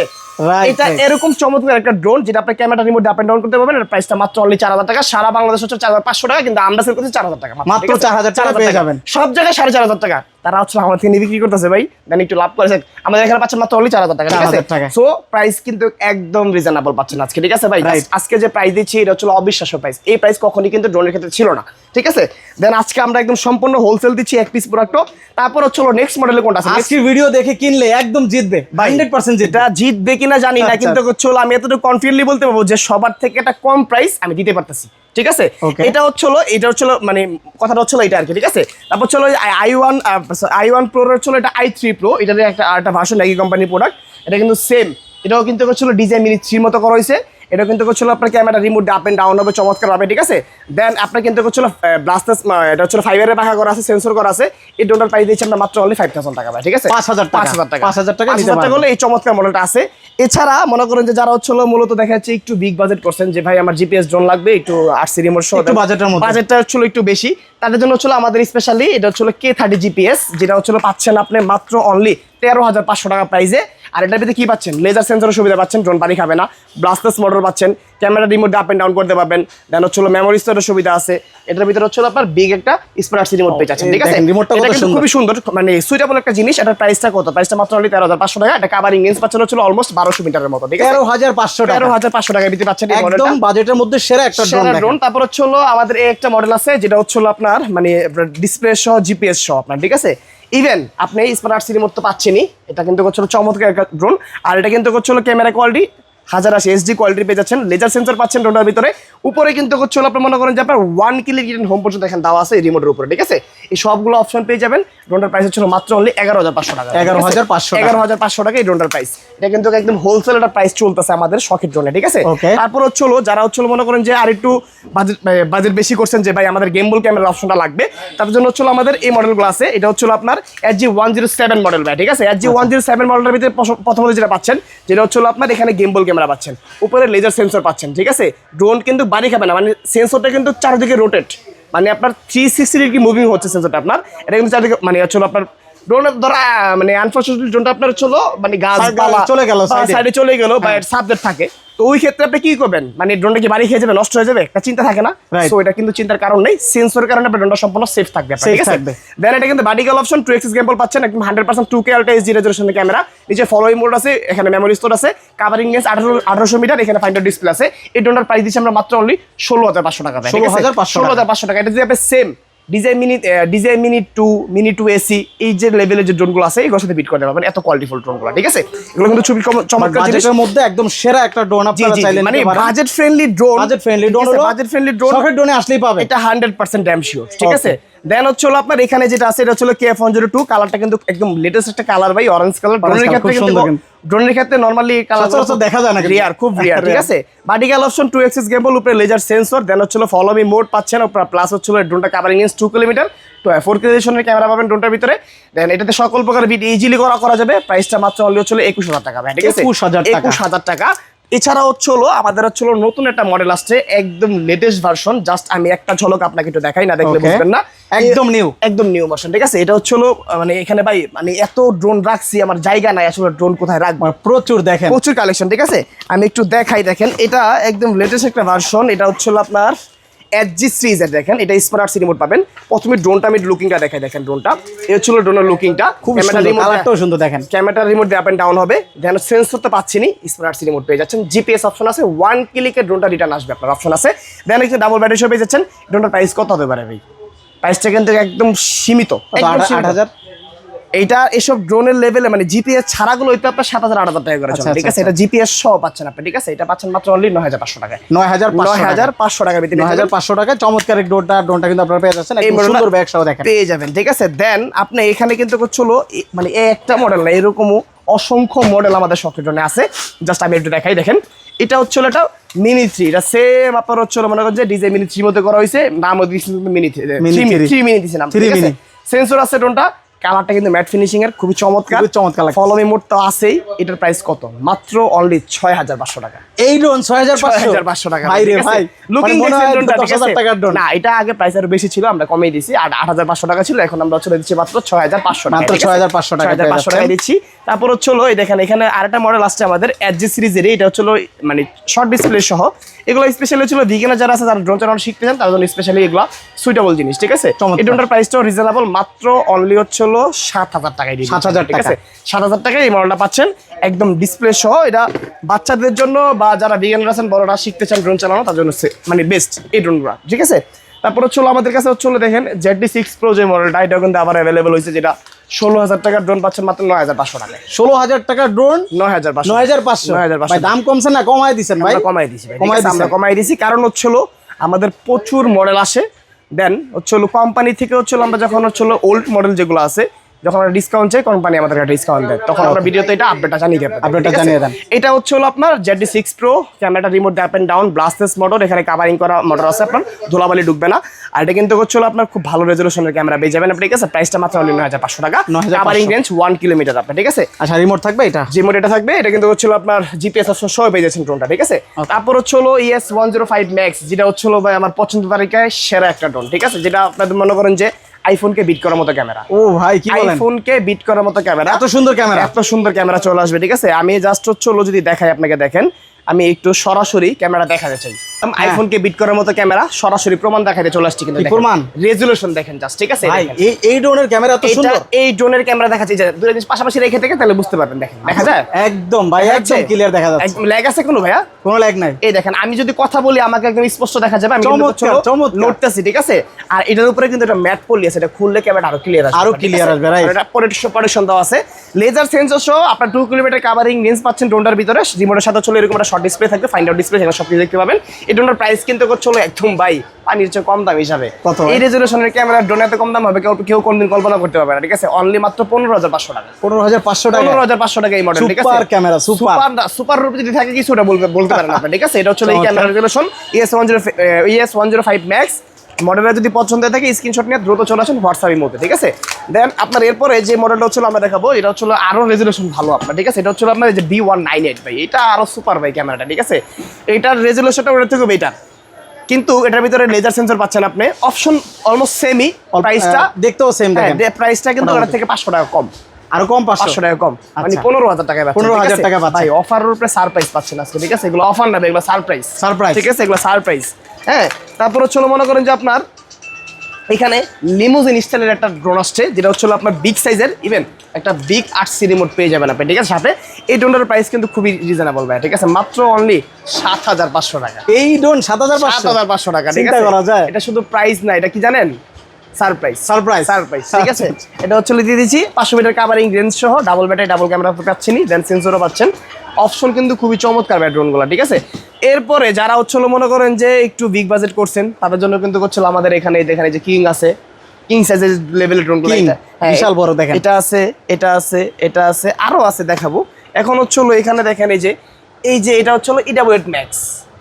এটা এরকম চমৎকার একটা ড্রোন যেটা আপনি camera remote up and down করতে পারবেন এর প্রাইসটা মাত্র অনলি চার হাজার টাকা। সারা বাংলাদেশ হচ্ছে চার হাজার পাঁচশো টাকা কিন্তু আমরা সেল করছি চার হাজার টাকা মাত্র আছে? 4,000 টাকা 4,000 পেয়ে যাবেন। সব জায়গায় সাড়ে চার হাজার টাকা। তারা হচ্ছে আমার থেকে বিক্রি করতেছে ভাই? দেন একটু লাভ করেছে। আমাদের এখানে পাচ্ছেন মাত্র অনলি চার হাজার টাকা ঠিক আছে? সো প্রাইস কিন্তু একদম রিজনেবল পাচ্ছেন আজকে ঠিক আছে ভাই? আজকে যে প্রাইস দিচ্ছি এটা হচ্ছে অবিশ্বাস্য প্রাইস এই প্রাইস কখনই কিন্তু ড্রোনের ক্ষেত্রে ছিল না ঠিক আছে? দেন আজকে আমরা একদম সম্পূর্ণ হোলসেল দিচ্ছি এক পিস প্রোডাক্ট তারপর হচ্ছে নেক্সট মডেলে কোনটা আছে? আজকে ভিডিও দেখে কিনলে একদম জিতবে হান্ড্রেড পার্সেন্ট জিতবে। এটা জিতবে কিনা জানি না আচ্ছা। কিন্তু চলো আমি এতটুকু কনফিডেন্টলি বলতে পারব যে সবার থেকে একটা কম প্রাইস আমি দিতে পারতেছি। ঠিক আছে? এটা হচ্ছে হলো এটা হচ্ছে মানে কথাটা হচ্ছে এটা আর কি ঠিক আছে? তারপর চলো আই ওয়ান আই ওয়ান প্রোর হচ্ছে এটা আই থ্রি প্রো এটার একটা একটা ভার্সন একই কোম্পানির প্রোডাক্ট এটা কিন্তু সেম এটাও কিন্তু হচ্ছে ডিজাইন মিনি থ্রির মতো করা হয়েছে। এটা কিন্তু হচ্ছিল আপনার camera remote up and down হবে চমৎকার হবে ঠিক আছে? দেন আপনার কিন্তু হচ্ছিল ব্লাস্টাস এটা হচ্ছিল ফাইবারের পাখা করা আছে সেন্সর করা আছে। এই ডোনার প্রাইস দিচ্ছি আমরা মাত্র অনলি ফাইভ থাউজেন্ড টাকা ভাই, ঠিক আছে? 5,000 টাকা। পাঁচ হাজার টাকা। 5,000 টাকা পাঁচ হাজার টাকা পারবেন। হলে এই চমৎকার মডেলটা আছে। এছাড়া মনে করেন যে যারা হচ্ছিল মূলত দেখা যাচ্ছে একটু বিগ বাজেট করছেন যে ভাই আমার জিপিএস ড্রোন লাগবে একটু আরসি রিমোট সহ একটু বাজেটের মধ্যে। বাজেটটা হচ্ছিল একটু বেশি। তাদের জন্য হচ্ছিল আমাদের স্পেশালি এটা হচ্ছিল কে থার্টি জিপিএস যেটা হচ্ছিল পাচ্ছেন আপনি মাত্র অনলি তেরো হাজার পাঁচশো টাকা প্রাইসে আর এটার ভিতরে কি পাচ্ছেন? লেজার সেন্সরের সুবিধা পাচ্ছেন ড্রোন বাড়ি খাবে না ব্লাস্টাস মোটর পাচ্ছেন camera remote up and down করতে পারবেন। দেন হচ্ছিল মেমোরি স্টোরের সুবিধা আছে। এটার ভিতরে হচ্ছিল আপনার বিগ একটা স্মার্ট রিমোট পেয়ে যাচ্ছেন ঠিক আছে? দেখেন, remote টা কত সুন্দর। খুবই সুন্দর মানে সুইটেবল একটা জিনিস। এটার প্রাইসটা কত? প্রাইসটা মাত্র অনলি তেরো হাজার পাঁচশো টাকা। এটা কাভারিং রেঞ্জ পাচ্ছেন হচ্ছিল অলমোস্ট বারোশো মিটারের মতো ঠিক আছে? তেরো হাজার পাঁচশো তেরো টাকা হাজার পাঁচশো টাকা দিতে পাচ্ছেন একদম বাজেটের মধ্যে সেরা একটা ড্রোন ড্রোন তারপর হচ্ছে আমাদের এই একটা মডেল আছে যেটা হচ্ছে আপনার মানে ডিসপ্লে সহ জিপিএস সহ আপনার ঠিক আছে? ইভেন আপনি স্মার্ট সিটি মতো পাচ্ছেনই। এটা কিন্তু করছিল চমৎকার একটা ড্রোন আর এটা কিন্তু হচ্ছে ক্যামেরা কোয়ালিটি হাজার আশি এসডি কোয়ালিটি পেয়ে যাচ্ছেন। লেজার সেন্সর পাচ্ছেন ড্রোনটার ভিতরে। উপরে কিন্তু হচ্ছে হলো আপনি মনে করেন যে আপনার ওয়ান ক্লিক হোম পর্যন্ত এখানে দেওয়া আছে রিমোটের উপরে ঠিক আছে? এই সবগুলো অপশন পেয়ে যাবেন। ড্রোনটার প্রাইস হচ্ছে মাত্র অনলি এগারো হাজার পাঁচশো টাকা। 11,500 টাকা। এগারো হাজার পাঁচশো টাকা এই ড্রোনটার প্রাইস এটা কিন্তু একদম হোলসেল একটা প্রাইস চলতেছে আমাদের শখের ড্রোনে ঠিক আছে? তারপর হচ্ছে হলো যারা হচ্ছে মনে করেন যে আর একটু বাজেট বাজেট বেশি করছেন যে ভাই আমাদের গেমবল ক্যামেরার অপশনটা লাগবে তার জন্য হচ্ছে আমাদের এই মডেলগুলো আছে। এটা হচ্ছে আপনার S G one zero seven model ভাই ঠিক আছে? S G one zero seven মডেলের ভিতরে প্রথম- প্রথমত যেটা পাচ্ছেন যেটা হচ্ছে আপনার এখানে গেমবল ক্যামেরা পাচ্ছেন। উপরে লেজার সেন্সর পাচ্ছেন ঠিক আছে? ড্রোন কিন্তু বাড়ি খাবে না মানে সেন্সরটা কিন্তু চারদিকে রোটেট মানে আপনার থ্রি সিক্সটি ডিগ্রি মুভিং হচ্ছে সেন্সরটা আপনার? এটা কিন্তু চারদিকে মানে হচ্ছে আপনার ড্রোন ধরা মানে আনফর্চুনেটলি ড্রোনটা আপনার চলো মানে গাছ চলে গেল সাইডে চলে গেল বা সাবজেক্ট থাকে। তো ওই ক্ষেত্রে আপনি কি করবেন? মানে ড্রোনটা কি বাড়ি খেয়ে যাবে নষ্ট হয়ে যাবে? একটা চিন্তা থাকে না. সো এটা কিন্তু চিন্তার কারণ নেই। সেন্সরের কারণে আপনার ড্রোনটা সম্পূর্ণ সেফ থাকবে ঠিক আছে? দেন এটা কিন্তু বাডিকাল অপশন টু এক্সিস গেম্বল পাচ্ছেন একদম hundred percent two K ultra HD রেজলিউশনের camera নিচে ফলোয়িং মোড আছে এখানে মেমোরি স্টোর আছে। কাভারিং রেঞ্জ আঠারো আঠারোশো মিটার এখানে ফাইন্ডার ডিসপ্লে আছে। এই ড্রোনটার প্রাইস দিচ্ছি আমরা মাত্র অনলি ষোলো হাজার পাঁচশো টাকা 16,500 ষোলো হাজার পাঁচশো টাকা। এটা যদি আপনি same DJI mini DJI mini two mini two SE এই যে লেভেলের যে ড্রোনগুলো আছে এগুলোর সাথে বিট করতে পারবেন এত কোয়ালিটিফুল ড্রোনগুলো ঠিক আছে? এগুলো কিন্তু খুবই চমৎকার জিনিস। বাজেটের মধ্যে একদম সেরা একটা ড্রোন আপনি আপনারা চাইলে মানে budget friendly drone budget friendly drone budget friendly drone শখের ড্রোনে আসলেই পাবে এটা হান্ড্রেড পার্সেন্ট ড্যাম শিওর ঠিক আছে? দেন হচ্ছে হলো আপনার এখানে যেটা আছে এটা হচ্ছে কে এফ টু কালারটা কিন্তু একদম লেটেস্ট একটা কালার ভাই অরেঞ্জ কালার ড্রোনের ক্ষেত্রে কিন্তু ড্রোনের ক্ষেত্রে নর্মালি কালার দেখা যায় না রিয়ার খুব রিয়ার <laughs> ঠিক। আছে? বাডিকাল অপশন টু এক্সিস গেবল উপরে লেজার সেন্সর দেন হচ্ছে হলো ফলো মি মোড পাচ্ছেন প্লাস হচ্ছে হলো ড্রোনটা কাভারিং ইঞ্চ টু কিলোমিটার তো ফোর কিলোমিটারের ক্যামেরা পাবেন ড্রোনটার ভিতরে। দেন এটাতে সকল প্রকার ভিড ইজিলি করা করা যাবে। প্রাইসটা মাত্র অনলি হচ্ছে একুশ হাজার টাকা ভাই ঠিক আছে? 21,000 টাকা। একুশ হাজার টাকা। এছাড়া হচ্ছে হলো আমাদের হচ্ছে হলো নতুন একটা মডেল আসছে একদম লেটেস্ট ভার্সন জাস্ট আমি একটা ঝলক আপনাকে একটু দেখাই না দেখলে. বুঝবেন না। একদম নিউ একদম নিউ ভার্সন ঠিক আছে? এটা হচ্ছে হলো মানে এখানে ভাই মানে এত ড্রোন রাখছি আমার জায়গা নাই আসলে ড্রোন কোথায় রাখব। প্রচুর দেখেন। প্রচুর কালেকশন ঠিক আছে? আমি একটু দেখাই দেখেন এটা একদম লেটেস্ট একটা ভার্সন এটা হচ্ছে হলো আপনার জি সিরিজের দেখেন এটা স্মার্ট রিমোট পাবেন। প্রথমে ড্রোনটা আমি লুকিংটা দেখাই দেখেন ড্রোনটা এই হচ্ছে ড্রোনের লুকিংটা খুব সুন্দর কালারটাও সুন্দর দেখেন। ক্যামেরা রিমোট দিয়ে আপ অ্যান্ড ডাউন হবে। যেন সেন্সর তো পাচ্ছিনি স্মার্ট রিমোট পেয়ে যাচ্ছেন। জিপিএস অপশন আছে ওয়ান ক্লিকে ড্রোনটা রিটার্ন আসবে আপনার অপশন আছে। দেন একটা ডাবল ব্যাটারি সব পেয়ে যাচ্ছেন ড্রোনটার প্রাইস কত হতে পারে ভাই? প্রাইসটা কিন্তু একদম সীমিত। আট। হাজার? এইটা এসব ড্রোনের লেভেলে মানে জিপিএস ছাড়াগুলো এটা আপনার সাত হাজার আট হাজার টাকা করে চলে, আচ্ছা, ঠিক আছে? আচ্ছা, এটা জিপিএস সহ পাচ্ছেন আপনি ঠিক আছে? এটা পাচ্ছেন মাত্র অনলি নয় হাজার পাঁচশো টাকায়। নয় হাজার নয় হাজার পাঁচশো টাকা ভিতরে নয় হাজার পাঁচশো টাকা চমৎকার এক ড্রোনটা ড্রোনটা কিন্তু আপনারা পেয়ে যাচ্ছেন। এই সুন্দর ব্যাগ সহ দেখেন। পেয়ে যাবেন ঠিক আছে? দেন আপনি এখানে কিন্তু হচ্ছিল মানে এই একটা মডেল না এরকমও অসংখ্য মডেল আমাদের শখের জন্য আছে। জাস্ট আমি একটু দেখাই দেখেন। এটা হচ্ছিল এটা মিনি থ্রি এটা সেম আপনার হচ্ছিল মনে করেন যে ডিজাইন মিনি থ্রি মধ্যে করা হয়েছে নাম দিয়েছে mini three three। Three mini দিয়েছে নাম সেন্সর আছে ড্রোনটা কালারটা কিন্তু ম্যাট ফিনিশিং এর খুবই চমৎকার। খুবই চমৎকার লাগছে। ফলোমি মোড তো আছেই। এটার প্রাইস কত? মাত্র অনলি ছয় হাজার পাঁচশো টাকা। এই ড্রোন ছয় হাজার হাজার পাঁচশো টাকা। ভাই রে ভাই Looking মানে হাজার? টাকার ড্রোন না এটা আগে প্রাইস আরও বেশি ছিল আমরা কমিয়ে দিছি আর আট হাজার পাঁচশো টাকা ছিল এখন আমরা চলে দিচ্ছি মাত্র ছয় হাজার পাঁচশো টাকা মাত্র ঠিক আছে? 6,500 টাকা 6,500 পেয়ে টাকা। দিচ্ছি। তারপর হচ্ছে এই দেখেন এখানে আরেকটা মডেল আসছে আমাদের এস জি সিরিজের এটা হচ্ছে হলো মানে শর্ট ডিসপ্লে সহ। এগুলো স্পেশালি হচ্ছিল ভিগেনার যারা আছে যারা ড্রোন চালানো শিখতে চান তার জন্য স্পেশালি এগুলো সুইটেবল জিনিস ঠিক আছে। এই ড্রোনটার প্রাইসটাও রিজনেবল মাত্র অনলি হচ্ছে হলো সাত হাজার টাকায় দিয়ে দিচ্ছি, 7,000 ঠিক আছে? সাত হাজার টাকায় এই মডেলটা পাচ্ছেন। একদম ডিসপ্লে সহ এটা বাচ্চাদের জন্য বা যারা বিজ্ঞানীরা আছেন বড়রা শিখতে চান ড্রোন চালানো তার জন্য মানে বেস্ট এই ড্রোনগুলো ঠিক আছে? তারপর হচ্ছে আমাদের কাছে হচ্ছে দেখেন জেডি সিক্স প্রো যে মডেলটা এটা কিন্তু আবার অ্যাভেলেবল হয়েছে যেটা ষোলো হাজার টাকার ড্রোন পাচ্ছেন মাত্র নয় হাজার পাঁচশো টাকায়। ষোলো হাজার টাকার ড্রোন নয় হাজার পাঁচশো নয় হাজার পাঁচশো? নয় হাজার পাঁচশো দাম কমছে না? কমাই দিচ্ছেন ভাই? কমাই ভাই, কমাই? আমরা কমাই দিছি। কারণ হচ্ছিল আমাদের প্রচুর মডেল আসে দেন হচ্ছিল কোম্পানি থেকে হচ্ছে আমরা যখন হচ্ছিল ওল্ড মডেল যেগুলো আছে যখন আমরা ডিসকাউন্ট চাই কোম্পানি আমাদের একটা ডিসকাউন্ট দেয়। তখন আমরা ভিডিওতে এটা আপডেটটা জানিয়ে দেবো। আপডেটটা জানিয়ে দেন। এটা হচ্ছে হলো আপনার জেডি সিক্স প্রো ক্যামেরাটা remote up and down ব্লাস্টেস motor এখানে কাভারিং করা মোটর আছে আপনার। ধুলাবালি ঢুকবে না। আর এটা কিন্তু হচ্ছে হলো আপনার খুব ভালো রেজলিউশনের ক্যামেরা পেয়ে যাবেন আপনি ঠিক আছে? প্রাইসটা মাত্র নয় হাজার পাঁচশো টাকা। 9,500 কাভারিং রেঞ্জ ওয়ান কিলোমিটার আপনার ঠিক আছে? আচ্ছা রিমোট থাকবে এটা? মোড এটা থাকবে এটা কিন্তু হচ্ছিল আপনার জিপিএস অপশন সহ পেয়ে যাচ্ছেন ড্রোনটা ঠিক আছে? তারপর হচ্ছে হলো ES one zero five max যেটা হচ্ছে হলো ভাই আমার পছন্দ তালিকায় সেরা একটা ড্রোন ঠিক আছে? যেটা আপনাদের মনে করেন যে আইফোনকে বিট করার মতো ক্যামেরা ও ভাই কি বলেন? আইফোনকে বিট করার মতো ক্যামেরা এত সুন্দর ক্যামেরা এত সুন্দর ক্যামেরা চলে আসবে ঠিক আছে? আমি জাস্ট হচ্ছে হলো যদি দেখাই আপনাকে দেখেন। আমি একটু সরাসরি ক্যামেরা দেখাতে চাই। আইফোনকে বিট করার মতো ক্যামেরা সরাসরি প্রমাণ দেখাতে চলে আসছে কিন্তু প্রমাণ? রেজুলেশন দেখেন জাস্ট ঠিক আছে? এই এই ড্রোনের ক্যামেরা এটা সুন্দর। এই ড্রোনের ক্যামেরা দেখাচ্ছি যে দুটো জিনিস পাশাপাশি রেখে থেকে তাহলে বুঝতে পারবেন দেখেন। দেখা যায়? একদম ভাই একদম ক্লিয়ার দেখা যাচ্ছে। একদম ল্যাগ আছে কোনো ভাইয়া? কোনো ল্যাগ নাই। এই দেখেন আমি যদি কথা বলি আমাকে একদম স্পষ্ট দেখা যাবে আমি চমৎকার, চমৎকার। নোটতেছি ঠিক আছে? আর এটার উপরে কিন্তু একটা ম্যাট পলি আছে এটা খুললে ক্যামেরা আরও ক্লিয়ার আসবে আরও ক্লিয়ার? আসবে. আর এটা প্রোটেকশন প্রোটেকশন দেওয়া আছে। লেজার সেন্সর সহ আপনার টু কিলোমিটার কাভারিং রেঞ্জ পাচ্ছেন ড্রোনটার ভিতরে রিমোটের সাথে চলে এরকম একটা শর্ট ডিসপ্লে থাকবে ফাইন্ড আউট ডিসপ্লে সেখানে সব কিছু দেখতে পাবেন। এই ড্রোনটার প্রাইস কিন্তু চলো একদম বাই আর নিচে কম দাম হিসাবে। কত? এই রেজলিউশনের ক্যামেরা ড্রোন এত কম দাম হবে কেউ কেউ কোনদিন কল্পনা করতে পারবে না ঠিক আছে? অনলি মাত্র পনেরো হাজার পাঁচশো টাকা। পনেরো হাজার পাঁচশো টাকা? পনেরো হাজার পাঁচশো টাকা এই মডেল ঠিক আছে? ক্যামেরা সুপার সুপার রূপে যদি থাকে কিছু ওটা বলতে বলতে পারেন আপনি ঠিক আছে? এটা হচ্ছে এই camera resolution ES one zero ES one zero five max মডেলটা যদি পছন্দ হয়ে থাকে স্ক্রিনশট নিয়ে দ্রুত চলে আসেন হোয়াটসঅ্যাপের মধ্যে ঠিক আছে? দেন আপনার এরপরে যে মডেলটা হচ্ছিল আমরা দেখাবো এটা হচ্ছিল আরও রেজলিউশন ভালো আপনার ঠিক আছে? এটা হচ্ছিল আপনার যে বি ওয়ান নাইন এইট ভাই এটা আরও সুপার ভাই ক্যামেরাটা ঠিক আছে? এটার রেজলিউশনটা ওটার থেকে বেটার কিন্তু এটার ভিতরে লেজার সেন্সর পাচ্ছেন আপনি অপশন অলমোস্ট সেমই প্রাইসটা দেখতেও সেম দেখেন। প্রাইসটা কিন্তু ওটার থেকে পাঁচশো টাকা কম। আরও কম পাঁচশো পাঁচশো টাকা কম। মানে আচ্ছা। পনেরো হাজার টাকায় পাচ্ছেন, 15,000 টাকা পাচ্ছেন। ভাই অফারের উপরে সারপ্রাইজ পাচ্ছেন আজকে ঠিক আছে? এগুলো অফার না এগুলো সারপ্রাইজ Surprise। ঠিক আছে? এগুলো সারপ্রাইজ হ্যাঁ তারপর হচ্ছে মনে করেন যে আপনার এখানে লিমোজিন স্টাইলের একটা ড্রোন আসছে যেটা হচ্ছে আপনার বিগ সাইজের ইভেন একটা বিগ আট সি রিমোট পেয়ে যাবেন আপনি ঠিক আছে? সাথে এই ড্রোনটার প্রাইস কিন্তু খুবই রিজনেবল ভাই ঠিক আছে? মাত্র অনলি সাত হাজার পাঁচশো টাকা। এই ড্রোন সাত হাজার সাত পাঁচশো হাজার পাঁচশো টাকা ঠিক আছে? করা যায়। এটা শুধু প্রাইস না এটা কি জানেন? Surprise Surprise। সারপ্রাইজ ঠিক আছে? এটা হচ্ছে দিয়ে দিচ্ছি পাঁচশো মিটার কাভারিং রেঞ্জ সহ ডাবল ব্যাটারি ডাবল ক্যামেরা তো পাচ্ছেনই দেন সেন্সরও পাচ্ছেন। অপশন কিন্তু খুবই চমৎকার ব্যাড্রোনগুলো ঠিক আছে? এরপরে যারা হচ্ছে হলো মনে করেন যে একটু বিগ বাজেট করছেন তাদের জন্য কিন্তু হচ্ছিল আমাদের এখানে দেখেন যে কিং আছে কিং সাইজের লেভেলের ড্রোনগুলো এটা। হ্যাঁ, বিশাল বড় দেখেন। এটা আছে এটা আছে এটা আছে আরও আছে দেখাবো। এখন হচ্ছে এখানে দেখেন এই যে এই যে এটা হচ্ছে হলো ইডাবুয়েট ম্যাক্স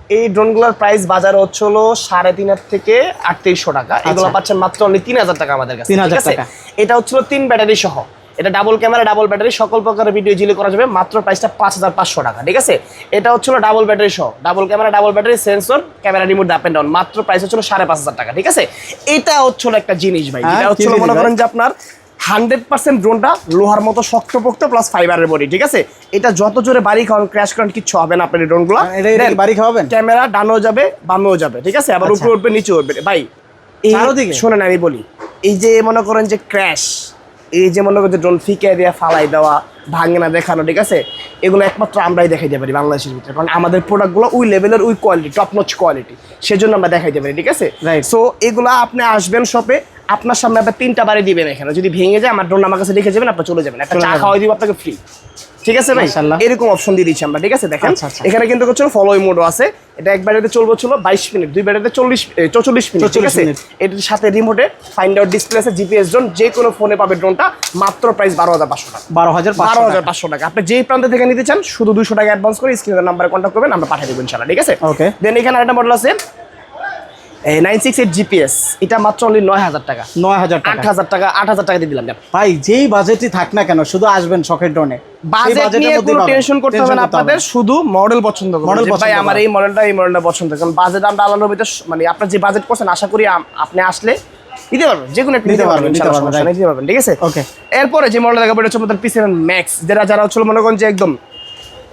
এই ড্রোনগুলোর প্রাইস বাজারে হচ্ছে হলো সাড়ে তিন হাজার থেকে আটত্রিশশো টাকা। এগুলো পাচ্ছেন মাত্র অনলি তিন হাজার টাকা আমাদের কাছে। 3000 ঠিক আছে? টাকা। এটা হচ্ছিল তিন ব্যাটারি সহ। এটা ডাবল ক্যামেরা ডাবল ব্যাটারি সকল প্রকারের ভিডিও জিলে করা যাবে। মাত্র প্রাইসটা পাঁচ হাজার পাঁচশো টাকা। ঠিক আছে? এটা হচ্ছিল ডাবল ব্যাটারি সহ। Double camera double battery sensor camera remote up and down মাত্র প্রাইস হচ্ছিল সাড়ে পাঁচ হাজার টাকা। ঠিক আছে? এটা হচ্ছিল একটা জিনিস ভাই। এটা হচ্ছিল মনে করেন যে আপনার হান্ড্রেড পার্সেন্ট ড্রোনটা লোহার মতো শক্তপোক্ত প্লাস ফাইবারের বডি ঠিক আছে? এটা যত জোরে বাড়ি খাওয়ান ক্র্যাশ কারণ কিচ্ছু হবে না আপনার ড্রোনগুলো। হ্যাঁ, বাড়ি খাওয়াবেন। ক্যামেরা ডানও যাবে বামেও যাবে ঠিক আছে? আবার আচ্ছা। উপরে উঠবে নিচে উঠবে। ভাই? শোনেন আমি বলি এই যে মনে করেন যে ক্র্যাশ এই যে মনে করেন যে ড্রোন ফিকে দেওয়া ফালাই দেওয়া ভাঙে না দেখানো ঠিক আছে? এগুলো একমাত্র আমরাই দেখাইতে পারি বাংলাদেশের ভিতরে। কারণ আমাদের প্রোডাক্টগুলো ওই লেভেলের ওই কোয়ালিটি টপ নচ কোয়ালিটি সেজন্য আমরা দেখাইতে পারি ঠিক আছে? রাইট সো এগুলো আপনি আসবেন শপে আপনার সামনে আপনার তিনটা বাড়ি দিবেন এখানে। যদি ভেঙে যায় আমার ড্রোন আমার কাছে রেখে যাবেন আপনার চলে যাবেন। একটা চা। খাওয়াই দিব আপনাকে ফ্রি ঠিক আছে ভাই? এরকম অপশন দিয়ে দিচ্ছি আমরা ঠিক আছে? দেখেন আচ্ছা, আচ্ছা। এখানে কিন্তু হচ্ছে ফলোই মোডও আছে। এটা এক ব্যাটারিতে চলবো ছিল বাইশ মিনিট দুই ব্যাটারিতে চল্লিশ চৌচল্লিশ মিনিট ঠিক আছে। এটার সাথে রিমোটে ফাইন্ড আউট ডিসপ্লে আছে জিপিএস ড্রোন যে কোনো ফোনে পাবে ড্রোনটা মাত্র প্রাইস বারো হাজার পাঁচশো টাকা। বারো হাজার বারো হাজার পাঁচশো টাকা। আপনি যেই প্রান্ত থেকে নিতে চান শুধু দুশো টাকা অ্যাডভান্স করে স্ক্রিনের নাম্বারে কন্ট্যাক্ট করবেন আমরা পাঠিয়ে দেবেন ইনশাল্লাহ ঠিক আছে? ওকে দেন এখানে আরেকটা মডেল আছে নাইন সিক্স এইট জিপিএস এটা মাত্র অনলি নয় হাজার টাকা। নয় হাজার আট হাজার টাকা আট হাজার টাকা দিয়ে দিলাম ভাই যেই বাজেটই থাক না কেন শুধু আসবেন শখের ড্রোনে বাজেট নিয়ে কোনো টেনশন করতে হবে না আপনাদের শুধু মডেল পছন্দ করবেন ভাই আমার এই মডেলটা এই মডেলটা পছন্দ কারণ বাজেট আমরা আলাদা মানে আপনার যে বাজেট করছেন আশা করি আপনি আসলে নিতে পারবেন। যে কোনো একটা নিতে পারবেন, নিতে পারবেন, ঠিক আছে. এরপরে যে মডেল দেখাবো এটা হচ্ছে আমাদের পি সেভেন ম্যাক্স যারা যারা হচ্ছে মনে করেন যে একদম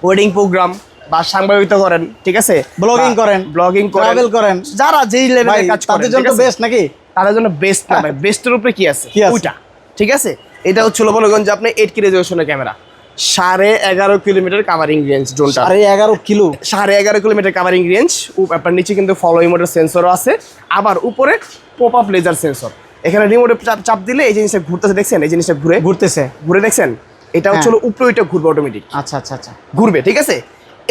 ওয়েডিং প্রোগ্রাম বা সাংবাদিকতা করেন ঠিক আছে? Blogging করেন, ব্লগিং করেন। travel করেন। যারা যেই ভাই লেভেলের কাজ করেন তাদের জন্য বেস্ট নাকি? তাদের জন্য বেস্ট না ভাই বেস্টের উপরে কি আছে? ওইটা ঠিক আছে? এটা হচ্ছিল মনে করেন যে আপনি এইট কি রেজলিউশনের ক্যামেরা সাড়ে এগারো কিলোমিটার কাভারিং রেঞ্জ ড্রোনটা আরে এগারো কিলো সাড়ে এগারো কিলোমিটার কাভারিং রেঞ্জ আপনার নিচে কিন্তু ফলোই মোটর সেন্সরও আছে। আবার উপরে পপ আপ লেজার সেন্সর এখানে রিমোটে চাপ- চাপ দিলে এই জিনিসটা ঘুরতেছে দেখছেন? এই জিনিসটা ঘুরে। ঘুরতেছে। ঘুরে দেখছেন? এটা হচ্ছে হ্যাঁ। উপরে ওইটা ঘুরবে অটোমেটিক আচ্ছা আচ্ছা আচ্ছা। ঘুরবে ঠিক আছে?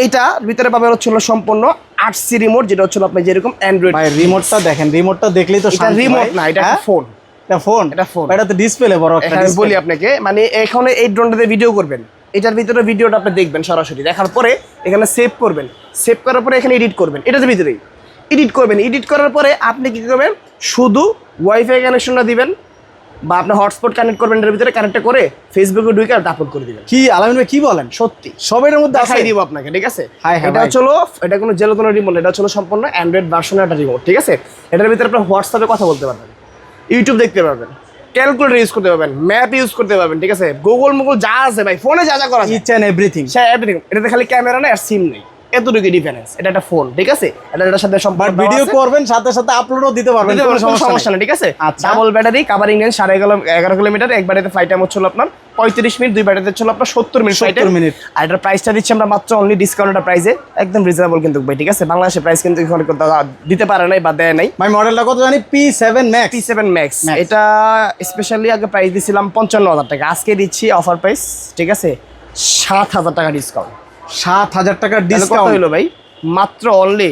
এইটার ভিতরে পাবেন হচ্ছে হলো সম্পূর্ণ আট সি রিমোট যেটা হচ্ছে আপনি যেরকম অ্যান্ড্রয়েড ভাই রিমোটটা দেখেন রিমোটটা দেখলেই তো এটা রিমোট না এটা হ্যাঁ? ফোন এটা ফোন এটা phone। এটা তো ডিসপ্লে বড় একটা বলি আপনাকে মানে এখানে এই ড্রোনটাতে ভিডিও করবেন। এটার ভিতরে ভিডিওটা আপনি দেখবেন সরাসরি। দেখার পরে এখানে সেভ করবেন। সেভ করার পরে এখানে এডিট করবেন। এটার ভিতরেই। এডিট করবেন। এডিট করার পরে আপনি কি করবেন? শুধু ওয়াইফাই কানেকশনটা দিবেন। বা আপনি হটস্পট কানেক্ট করবেন এটার ভিতরে কানেক্ট করে ফেসবুকে ঢুকে আপলোড করে দিবেন। কি আলামিন ভাই কি বলেন? সত্যি। সবের মধ্যে দেখাই দিব আপনাকে ঠিক আছে? এটা হলো এটা কোনো জেলো কোনো রিমোট এটা হলো সম্পূর্ণ অ্যান্ড্রয়েড ভার্সনের একটা রিমোট ঠিক আছে? এটার ভিতরে আপনি হোয়াটসঅ্যাপে কথা বলতে পারবেন ইউটিউব দেখতে পারবেন ক্যালকুলেটর ইউজ করতে পারবেন ম্যাপ ইউজ করতে পারবেন ঠিক আছে? গুগল মুগল যা আছে ভাই ফোনে যা যা করা ইচ এভরিথিং সে এভরিথিং এটাতে খালি ক্যামেরা নেই আর সিম নেই। এতটুকু ডিফারেন্স এটা একটা ফোন ঠিক আছে? এটা এটার সাথে সম্পর্ক ভিডিও করবেন সাথে সাথে আপলোডও দিতে পারবেন কোনো সমস্যা নেই। ঠিক আছে। ডাবল ব্যাটারি কাভারিং রেঞ্জ সাড়ে এগারো এগারো কিলোমিটার এক ব্যাটারিতে ফ্লাইট টাইম হচ্ছিল আপনার পঁয়ত্রিশ মিনিট দুই ব্যাটারিতে ছিল আপনার সত্তর মিনিট 70 flight মিনিট। আর এটার প্রাইসটা দিচ্ছি আমরা মাত্র অনলি ডিসকাউন্টের প্রাইসে একদম রিজনেবল কিন্তু ভাই ঠিক আছে? বাংলাদেশের প্রাইস কিন্তু এখানে দিতে পারে নাই বা দেয় নাই। ভাই মডেলটা কত জানি? P seven max P seven max Max। এটা স্পেশালি আগে প্রাইস দিছিলাম পঞ্চান্ন হাজার টাকা। আজকে দিচ্ছি অফার প্রাইস ঠিক আছে? সাত হাজার টাকা ডিসকাউন্ট সাত হাজার টাকার ডিসকাউন্ট হলো ভাই? মাত্র অনলি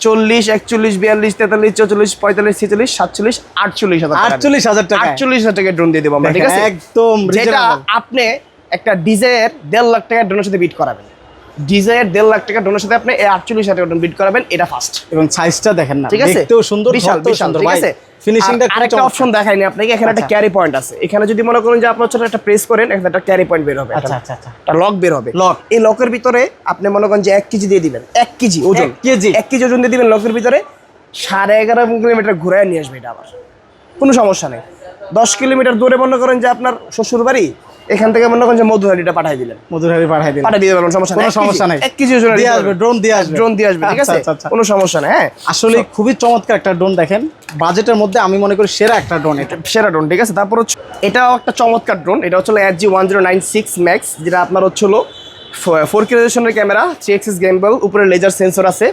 চল্লিশ একচল্লিশ বিয়াল্লিশ তেতাল্লিশ চৌচল্লিশ পঁয়তাল্লিশ ছেচল্লিশ সাতচল্লিশ আটচল্লিশ হাজার আটচল্লিশ হাজার টাকা আটচল্লিশ হাজার টাকা ড্রোন দিয়ে দেবো আমরা ঠিক আছে? একদম যেটা আপনি একটা ডিজের দেড় লাখ টাকা ড্রোনের সাথে বিট করাবেন। ডিজাইয়ের দেড় লাখ টাকা ড্রোনের সাথে আপনি আটচল্লিশ হাজার টাকা বিট করাবেন এটা ফার্স্ট এবং সাইজটা দেখেন না ঠিক আছে? সুন্দর বিশাল বিশাল ঠিক আছে? ফিনিশিংটা আরেকটা অপশন দেখাইনি আপনাকে এখানে একটা আচ্ছা। ক্যারি পয়েন্ট আছে। এখানে যদি মনে করেন যে আপনার ছোট একটা প্রেস করেন এখানে একটা ক্যারি পয়েন্ট বের হবে। আচ্ছা আচ্ছা আচ্ছা। একটা লক বের হবে। Lock। এই লকের ভিতরে আপনি মনে করেন যে এক কেজি দিয়ে দিবেন। এক কেজি ওজন। কেজি? এক কেজি ওজন দিয়ে দিবেন লকের ভিতরে। সাড়ে এগারো কিলোমিটার ঘুরায় নিয়ে আসবে এটা আবার। কোনো সমস্যা নেই। দশ কিলোমিটার দূরে মনে করেন যে আপনার শ্বশুর বাড়ি এখান থেকে মনে করেন যে মধুহারিটা পাঠিয়ে দিলেন। মধুরারি পাঠাই দিন পাঠিয়ে দিতে পারবেন সমস্যা নেই। কোনো সমস্যা নাই। এক কেজি ওজন দিয়ে আসবে, drone দিয়ে আসবে। ড্রোন দিয়ে আসবে ঠিক আচ্ছা, আছে? আচ্ছা, আচ্ছা। কোনো সমস্যা নেই হ্যাঁ? আসলে খুবই চমৎকার একটা ড্রোন দেখেন। বাজেটের মধ্যে আমি মনে করি সেরা একটা ড্রোন এটা। সেরা ড্রোন ঠিক আছে? তারপর হচ্ছে এটাও একটা চমৎকার ড্রোন। এটা হচ্ছে S G one zero nine six max যেটা আপনার হচ্ছে হলো ফোর কে রেজলিউশনের ক্যামেরা থ্রি এক্সিস গেমবল উপরে লেজার সেন্সর আছে।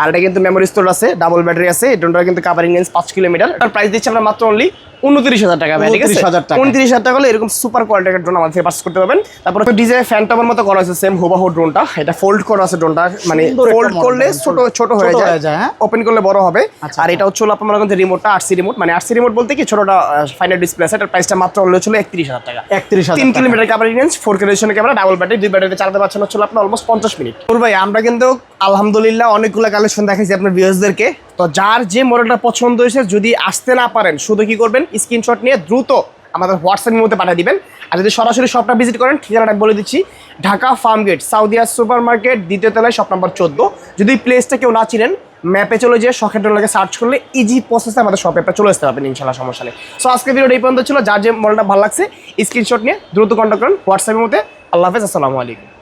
আর এটা কিন্তু মেমোরি স্টোর আছে ডাবল ব্যাটারি আছে ড্রোনটা কিন্তু কাভারিং রেঞ্জ পাঁচ কিলোমিটার এটার প্রাইস দিচ্ছে আমরা মাত্র অনলি উনত্রিশ হাজার টাকা ভাই, ঠিক আছে? 29,000 টাকা। উনত্রিশ হাজার টাকা হলে এরকম সুপার কোয়ালিটির ড্রোন আমাদের থেকে পাস করতে পারবেন। তারপর ডিজে ফ্যান্টমের মতো করা আছে সেম হুবাহু ড্রোনটা এটা ফোল্ড করা আছে ড্রোনটা মানে ফোল্ড করলে ছোট ছোট হয়ে যায় যায়, হ্যাঁ? ওপেন করলে বড় হবে। আচ্ছা, আর এটা হচ্ছে আপনার মনে করেন যে রিমোটটা আরসি রিমোট মানে আরসি রিমোট বলতে কি ছোটটা ফাইনাল ডিসপ্লে আছে এটার প্রাইসটা মাত্র হলো ছিল একত্রিশ হাজার টাকা। একত্রিশ তিন kilometre covering range four kilometre camera double battery দুই ব্যাটারিতে চালাতে পারছেন হচ্ছে আপনার অলমোস্ট পঞ্চাশ মিনিট ভাই আমরা কিন্তু আলহামদুলিল্লাহ অনেকগুলো কালেকশন দেখাইছি আপনার ভিউয়ার্সদেরকে তো যার যে মডেলটা পছন্দ হয়েছে, যদি আসতে না পারেন, শুধু কি করবেন? স্ক্রিনশট নিয়ে দ্রুত আমাদের হোয়াটসঅ্যাপের মধ্যে পাঠিয়ে দিবেন। আর যদি সরাসরি শপটা ভিজিট করেন, ঠিকানাটা বলে দিচ্ছি, Dhaka farm gate Saudia super market দ্বিতীয় তলায় শপ নাম্বার চোদ্দ। যদি প্লেসটা কেউ না চিনেন ম্যাপে চলে যেয়ে শখের ডলারকে সার্চ করলে ইজি প্রসেসে আমাদের শপে চলে আসতে পারবেন ইনশাল্লাহ সমস্যা নেই। সো আজকে ভিডিওটা এই পর্যন্ত ছিল। যার যে মডেলটা ভালো লাগছে স্ক্রিনশট নিয়ে দ্রুত কন্ট্যাক্ট করেন হোয়াটসঅ্যাপের মধ্যে। আল্লাহ হাফেজ, আসসালামু আলাইকুম।